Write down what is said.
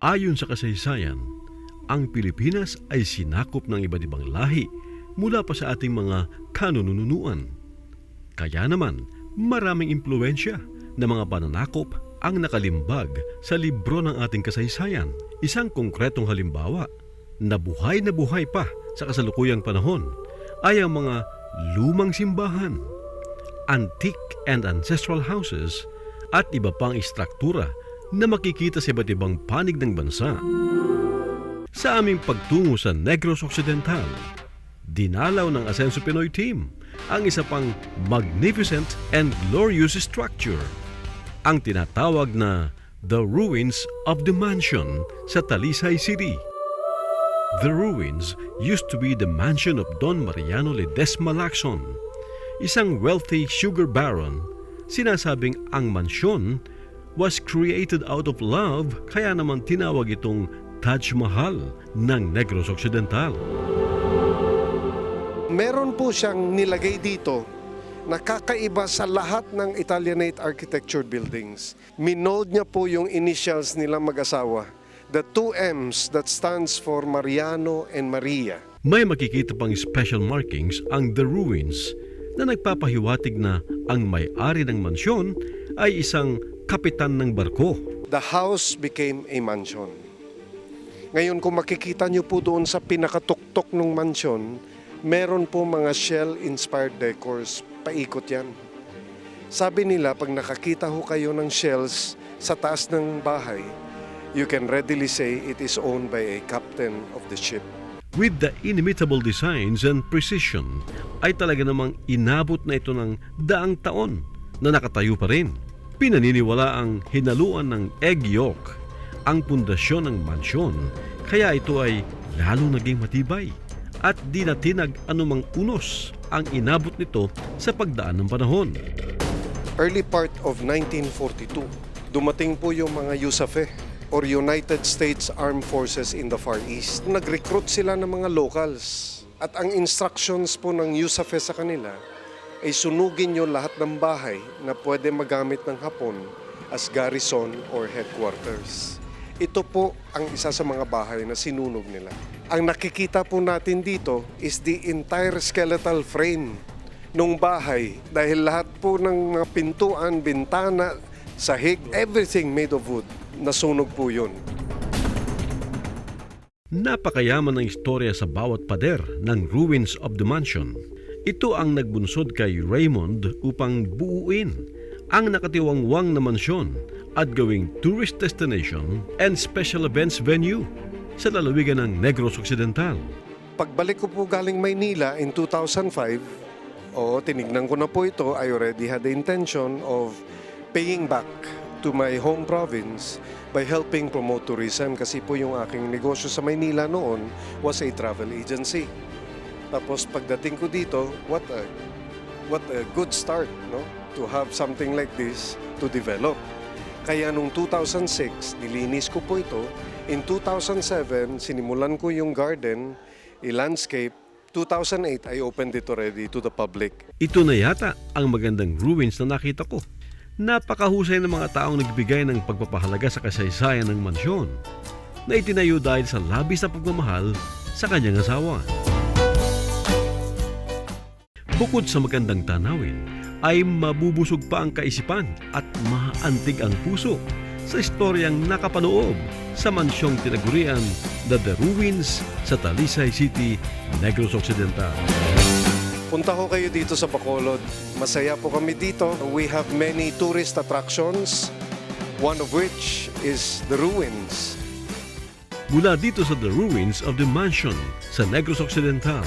Ayon sa kasaysayan, ang Pilipinas ay sinakop ng iba't ibang lahi mula pa sa ating mga kanununuan. Kaya naman, maraming impluensya ng mga pananakop ang nakalimbag sa libro ng ating kasaysayan. Isang konkretong halimbawa na buhay na buhay pa sa kasalukuyang panahon ay ang mga lumang simbahan, antique and ancestral houses at iba pang istruktura na makikita sa iba't ibang panig ng bansa. Sa aming pagtungo sa Negros Occidental, dinalaw ng Asenso Pinoy Team ang isa pang magnificent and glorious structure, ang tinatawag na The Ruins of the Mansion sa Talisay City. The ruins used to be the mansion of Don Mariano Ledesma Lacson, isang wealthy sugar baron. Sinasabing ang mansyon was created out of love kaya naman tinawag itong Taj Mahal ng Negros Occidental. Meron po siyang nilagay dito na kakaiba sa lahat ng Italianate architecture buildings. Minold niya po yung initials nila mag-asawa. The two M's that stands for Mariano and Maria. May makikita pang special markings ang The Ruins na nagpapahiwatig na ang may-ari ng mansyon ay isang kapitan ng barko. The house became a mansion. Ngayon kung makikita niyo po doon sa pinakatuktok ng mansion, meron po mga shell-inspired decors. Paikot yan. Sabi nila, pag nakakita ho kayo ng shells sa taas ng bahay, you can readily say it is owned by a captain of the ship. With the inimitable designs and precision, ay talaga namang inabot na ito ng daang taon na nakatayo pa rin. Pinaniniwala ang hinaluan ng egg yolk, ang pundasyon ng mansyon, kaya ito ay lalong naging matibay at di na tinag anumang unos ang inabot nito sa pagdaan ng panahon. Early part of 1942, dumating po yung mga USAFE or United States Armed Forces in the Far East. Nag-recruit sila ng mga locals. At ang instructions po ng USAFE sa kanila ay sunugin nyo lahat ng bahay na pwede magamit ng Hapon as garrison or headquarters. Ito po ang isa sa mga bahay na sinunog nila. Ang nakikita po natin dito is the entire skeletal frame nung bahay dahil lahat po ng mga pintuan, bintana, sahig, everything made of wood, nasunog po yun. Napakayaman ng istorya sa bawat pader ng ruins of the mansion. Ito ang nagbunsod kay Raymond upang buuin ang nakatiwangwang na mansyon at gawing tourist destination and special events venue sa lalawigan ng Negros Occidental. Pagbalik ko po galing Maynila in 2005, o tinignan ko na po ito, I already had the intention of paying back to my home province by helping promote tourism kasi po yung aking negosyo sa Maynila noon was a travel agency. Tapos pagdating ko dito, what a, what a good start no? to have something like this to develop. Kaya nung 2006, nilinis ko po ito. In 2007, sinimulan ko yung garden, i-landscape. 2008, I opened it already to the public. Ito na yata ang magandang ruins na nakita ko. Napakahusay ng mga taong nagbigay ng pagpapahalaga sa kasaysayan ng mansyon na itinayo dahil sa labis na pagmamahal sa kanyang asawa. Bukod sa magandang tanawin, ay mabubusog pa ang kaisipan at maantig ang puso sa istoryang nakapanoob sa mansyong tinagurian na The Ruins sa Talisay City, Negros Occidental. Punta ko kayo dito sa Bacolod. Masaya po kami dito. We have many tourist attractions, one of which is the ruins. Mula dito sa The Ruins of the Mansion sa Negros Occidental,